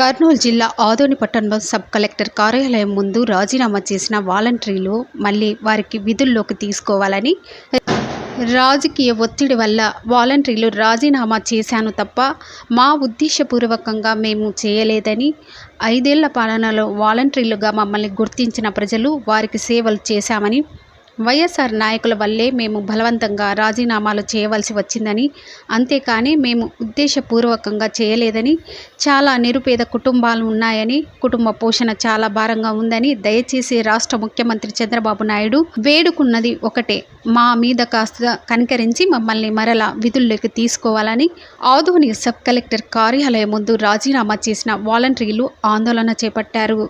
కర్నూలు జిల్లా ఆదోని పట్టణంలో sub collector కార్యాలయం ముందు రాజీనామా చేసిన వాలంటీర్లు మళ్ళీ వారికి విధుల్లోకి తీసుకోవాలని రాజకీయ ఒత్తిడి వల్ల వాలంటీర్లు రాజీనామా చేశాను తప్ప మా ఉద్దేశపూర్వకంగా మేము చేయలేదని ఐదేళ్ళ పాలనలో వాలంటీర్లుగా మమ్మల్ని గుర్తించిన ప్రజలు వారికి సేవలు చేశామని వైఎస్ఆర్ నాయకుల వల్లే మేము బలవంతంగా రాజీనామాలు చేయవలసి వచ్చిందని అంతేకాని మేము ఉద్దేశపూర్వకంగా చేయలేదని చాలా నిరుపేద కుటుంబాలు ఉన్నాయని కుటుంబ పోషణ చాలా భారంగా ఉందని దయచేసి రాష్ట్ర ముఖ్యమంత్రి చంద్రబాబు నాయుడు వేడుకున్నది ఒకటే. మా మీద కాస్త కనికరించి మమ్మల్ని మరలా విధుల్లోకి తీసుకోవాలని ఆదోని సబ్ కలెక్టర్ కార్యాలయం ముందు రాజీనామా చేసిన వాలంటీర్లు ఆందోళన చేపట్టారు.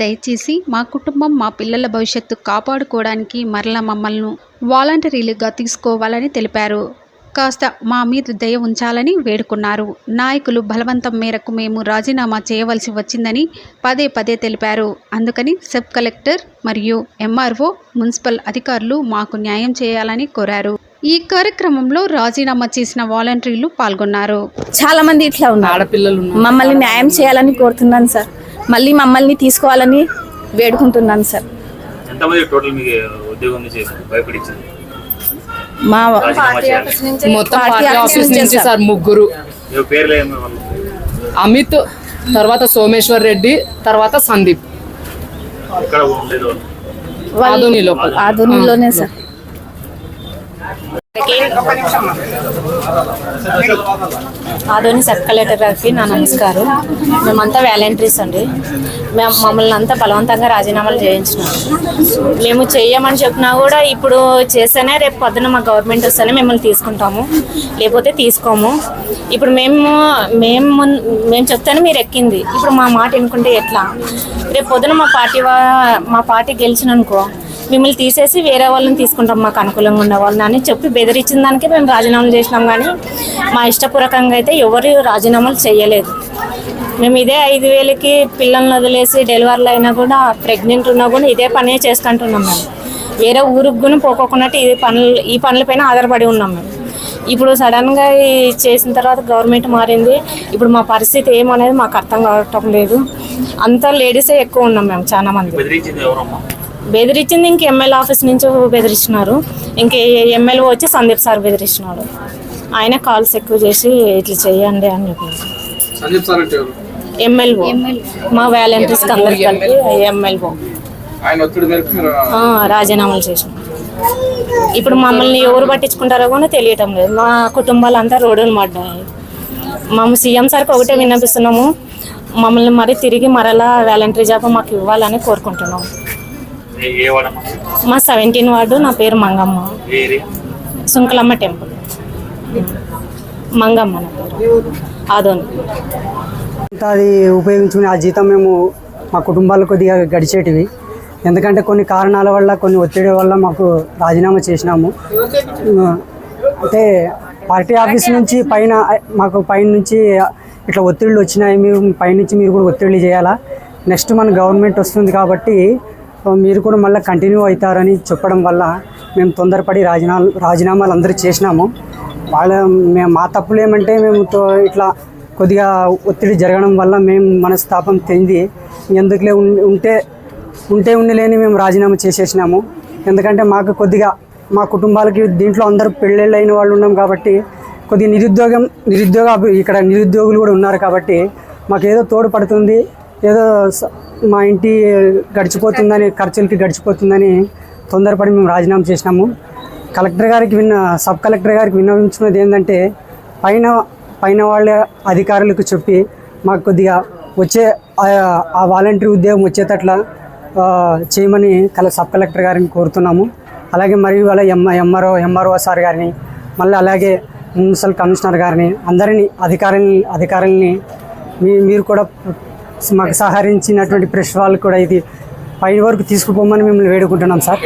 దయచేసి మా కుటుంబం మా పిల్లల భవిష్యత్తు కాపాడుకోవడానికి మరలా మమ్మల్ని వాలంటీర్లుగా తీసుకోవాలని తెలిపారు. కాస్త మా మీద దయ ఉంచాలని వేడుకున్నారు. నాయకులు బలవంతం మేరకు మేము రాజీనామా చేయవలసి వచ్చిందని పదే పదే తెలిపారు. అందుకని సబ్ కలెక్టర్ మరియు ఎంఆర్ఓ మున్సిపల్ అధికారులు మాకు న్యాయం చేయాలని కోరారు. ఈ కార్యక్రమంలో రాజీనామా చేసిన వాలంటీర్లు పాల్గొన్నారు. చాలా మంది ఇట్లా ఉన్నారు. ఆడపిల్లలు ఉన్నారు. మమ్మల్ని న్యాయం చేయాలని కోరుతున్నాను సార్. మళ్ళీ మమ్మల్ని తీసుకోవాలని వేడుకుంటున్నాను సార్. ఎంతమంది టోటల్ మీకు ఉద్యోగం నుంచి భయపడించింది మా మొత్తం పార్టీ ఆఫీస్ నుంచే సార్. ముగ్గురు. అమిత్ తర్వాత సోమేశ్వర్ రెడ్డి తర్వాత సందీప్. లోపల ఆధునిలోనే సార్. ఆదోని సబ్ కలెక్టర్ గారికి నా నమస్కారం. మేమంతా వాలంటీర్స్ అండి. మేము మమ్మల్ని అంతా బలవంతంగా రాజీనామాలు చేయించినాం. మేము చెయ్యమని చెప్పినా కూడా ఇప్పుడు చేస్తేనే రేపు పొద్దున మా గవర్నమెంట్ వస్తేనే మిమ్మల్ని తీసుకుంటాము. లేకపోతే తీసుకోము. ఇప్పుడు మేము మేము మేము చెప్తేనే మీరు ఎక్కింది. ఇప్పుడు మా మాట వినుకుంటే ఎట్లా? రేపు పొద్దున మా పార్టీ వా- మా పార్టీ గెలిచిననుకో మిమ్మల్ని తీసేసి వేరే వాళ్ళని తీసుకుంటాం మాకు అనుకూలంగా ఉన్న వాళ్ళని అని చెప్పి బెదిరించిన దానికే మేము రాజీనామాలు చేసినాం కానీ మా ఇష్టపూర్వకంగా అయితే ఎవరు రాజీనామాలు చేయలేదు. మేము ఇదే ఐదు వేలకి పిల్లల్ని వదిలేసి డెలివరీలు అయినా కూడా ప్రెగ్నెంట్ ఉన్నా కూడా ఇదే పనే చేసుకుంటున్నాం మేము. వేరే ఊరికి కూడా పోకోకున్నట్టు ఇది పనులు ఈ పనులపైన ఆధారపడి ఉన్నాం మేము. ఇప్పుడు సడన్గా చేసిన తర్వాత గవర్నమెంట్ మారింది. ఇప్పుడు మా పరిస్థితి ఏమనేది మాకు అర్థం కావటం లేదు. అంతా లేడీసే ఎక్కువ ఉన్నాం మేము చాలా మంది. బెదిరించింది ఇంక ఎమ్మెల్యే ఆఫీస్ నుంచి బెదిరించినారు ఇంక ఎమ్మెల్యే వచ్చి సందీప్ సార్ బెదిరించినాడు ఆయన కాల్స్ ఎక్కువ చేసి ఇట్లా చేయండి అని చెప్పేసి సందీప్ సార్ అంటే ఎవరు? ఎమ్మెల్యే మా వాలంటీర్స్కి అందరికి కలిపి ఎమ్మెల్యే రాజీనామాలు చేసినాం ఇప్పుడు మమ్మల్ని ఎవరు పట్టించుకుంటారో కూడా తెలియటం లేదు. మా కుటుంబాలంతా రోడ్డును పడ్డాయి. మేము సీఎం సార్కి ఒకటే విన్నపిస్తున్నాము. మమ్మల్ని మరి తిరిగి మరలా వాలంటరీ జాబ్ మాకు ఇవ్వాలని కోరుకుంటున్నాం. మా సెవెంటీన్ వార్డు నా పేరు మంగమ్మ. సుంకలమ్మ టెంపుల్. మంగమ్మ నా పేరు. ఆదోని. అంతా అది ఉపయోగించుకుని ఆ జీతం మేము మా కుటుంబాలు కొద్దిగా గడిచేటివి. ఎందుకంటే కొన్ని కారణాల వల్ల కొన్ని ఒత్తిడి వల్ల మాకు రాజీనామా చేసినాము. అంటే పార్టీ ఆఫీస్ నుంచి పైన మాకు పైన నుంచి ఇట్లా ఒత్తిళ్ళు వచ్చినాయి. మీరు పైనుంచి మీరు కూడా ఒత్తిళ్ళు చేయాలా? నెక్స్ట్ మన గవర్నమెంట్ వస్తుంది కాబట్టి మీరు కూడా మళ్ళీ కంటిన్యూ అవుతారని చెప్పడం వల్ల మేము తొందరపడి రాజీనామా రాజీనామాలు అందరూ చేసినాము. వాళ్ళ మేము మా తప్పులు ఏమంటే మేము తో- ఇట్లా కొద్దిగా ఒత్తిడి జరగడం వల్ల మేము మనస్తాపం తెంది ఎందుకులే ఉం- ఉంటే ఉంటే ఉండలేని మేము రాజీనామా చేసేసినాము. ఎందుకంటే మాకు కొద్దిగా మా కుటుంబాలకి దీంట్లో అందరూ పెళ్ళిళ్ళు అయిన వాళ్ళు ఉన్నాం కాబట్టి కొద్దిగా నిరుద్యోగం నిరుద్యోగ ఇక్కడ నిరుద్యోగులు కూడా ఉన్నారు కాబట్టి మాకు ఏదో తోడు పడుతుంది ఏదో స- మా ఇంటి గడిచిపోతుందని ఖర్చులకి గడిచిపోతుందని తొందరపడి మేము రాజీనామా చేసినాము. కలెక్టర్ గారికి విన్న సబ్ కలెక్టర్ గారికి విన్నవించుకున్నది ఏంటంటే పైన పైన వాళ్ళ అధికారులకు చెప్పి మాకు కొద్దిగా వచ్చే ఆ- ఆ వాలంటీర్ ఉద్యోగం వచ్చేటట్ల చేయమని కల సబ్ కలెక్టర్ గారిని కోరుతున్నాము. అలాగే మరియు వాళ్ళ ఎం ఎంఆర్ఓ ఎంఆర్ఓ సార్ గారిని మళ్ళీ అలాగే మున్సిపల్ కమిషనర్ గారిని అందరినీ అధికారుల అధికారుల్ని మీ మీరు కూడా మాకు సహకరించినటువంటి ప్రెస్ వాళ్ళు కూడా ఇది పై వరకు తీసుకుపోమని మిమ్మల్ని వేడుకుంటున్నాం సార్.